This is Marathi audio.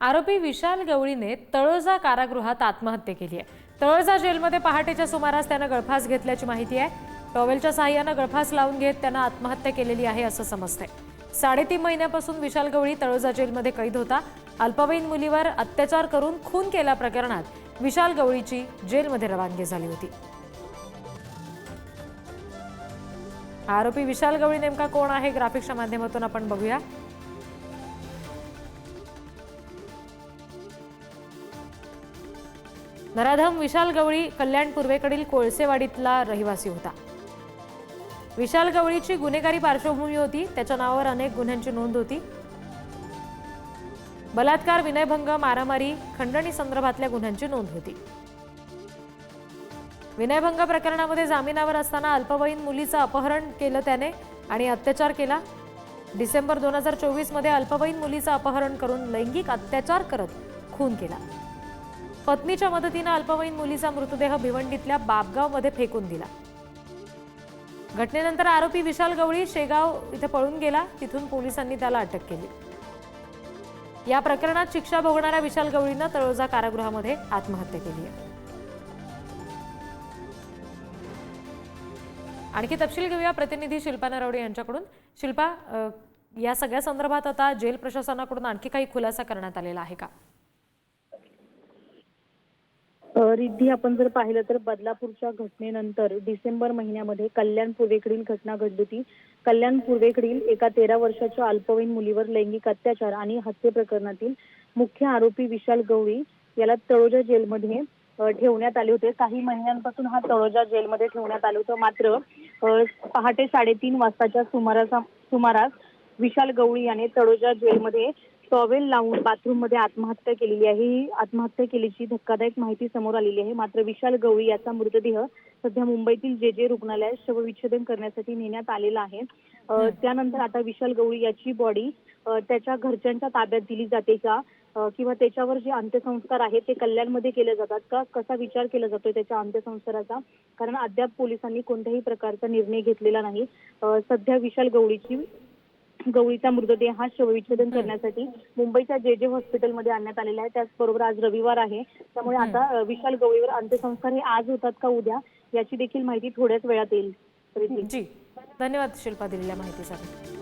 आरोपी विशाल गवळीने तळोजा कारागृहात आत्महत्या केली आहे. तळोजा जेलमध्ये पहाटेच्या सुमारास त्यानं गळफास घेतल्याची माहिती आहे. टॉवेलच्या सहाय्यानं गळफास लावून घेत त्यानं आत्महत्या केलेली आहे असं समजतंय. साडेतीन महिन्यापासून विशाल गवळी तळोजा जेलमध्ये कैद होता. अल्पवयीन मुलीवर अत्याचार करून खून केल्या प्रकरणात विशाल गवळीची जेलमध्ये रवानगी झाली होती. आरोपी विशाल गवळी नेमका कोण आहे? ग्राफिक्सच्या माध्यमातून आपण बघूया. नराधम विशाल गवळी कल्याण पूर्वेकडील कोळसेवाडीतला रहिवासी होता. विशाल गवळीची गुन्हेगारी पार्श्वभूमी होती. त्याच्या नावावर अनेक गुन्ह्यांची नोंद होती. बलात्कार विनयभंग मारामारी खंडणी संदर्भातल्या गुन्ह्यांची नोंद होती. विनयभंग प्रकरणामध्ये जामिनावर असताना अल्पवयीन मुलीचं अपहरण केलं त्याने आणि अत्याचार केला. डिसेंबर दोन हजार चोवीसमध्ये अल्पवयीन मुलीचं अपहरण करून लैंगिक अत्याचार करत खून केला. पत्नीच्या मदतीनं अल्पवयीन मुलीचा मृतदेह भिवंडीतल्या बाबगावमध्ये फेकून दिला. घटनेनंतर आरोपी विशाल गवळी शेगाव इथे पळून गेला. तिथून पोलिसांनी त्याला अटक केली. या प्रकरणात शिक्षा भोगणाऱ्या विशाल गवळीनं तळोजा कारागृहामध्ये आत्महत्या केली आहे. आणखी तपशील घेऊया. प्रतिनिधी शिल्पा नरवडे यांच्याकडून. शिल्पा या सगळ्या संदर्भात आता जेल प्रशासनाकडून आणखी काही खुलासा करण्यात आलेला आहे का? रिद्धी आपण जर पाहिलं तर बदलापूरच्या घटनेनंतर डिसेंबर महिन्यामध्ये कल्याण पूर्वेकडील घटना घडली होती. कल्याण पूर्वेकडील एका तेरा वर्षाच्या अल्पवयीन मुलीवर लैंगिक अत्याचार आणि हत्ये प्रकरणातील मुख्य आरोपी विशाल गवळी याला तळोजा जेलमध्ये ठेवण्यात आले होते. काही महिन्यांपासून हा तळोजा जेलमध्ये ठेवण्यात आलं होतं. मात्र पहाटे साडेतीन वाजताच्या सुमारास सुमारास विशाल गवळी याने तळोजा जेलमध्ये टॉवेल लावून बाथरूममध्ये आत्महत्या केलेली आहे. ही आत्महत्या केल्याची धक्कादायक माहिती समोर आलेली आहे. मात्र विशाल गवळी याचा मृतदेह सध्या मुंबईतील जे जे रुग्णालयात शवविच्छेदन करण्यासाठी नेण्यात आलेला आहे. त्यानंतर आता विशाल गवळी याची बॉडी त्याच्या घरच्यांच्या ताब्यात दिली जाते का? किंवा त्याच्यावर जे अंत्यसंस्कार आहेत ते कल्याणमध्ये केले जातात का? कसा विचार केला जातोय त्याच्या अंत्यसंस्काराचा? कारण अद्याप पोलिसांनी कोणत्याही प्रकारचा निर्णय घेतलेला नाही. सध्या विशाल गवळीची गवळीचा मृतदेह हा शवविच्छेदन करण्यासाठी मुंबईच्या जे जे हॉस्पिटलमध्ये आणण्यात आलेला आहे त्याचबरोबर आज रविवार आहे. त्यामुळे आता विशाल गवळीवर अंत्यसंस्कार हे आज होतात का उद्या? याची देखील माहिती थोड्याच वेळात येईल. जी. धन्यवाद शिल्पा दिलेल्या माहितीसाठी.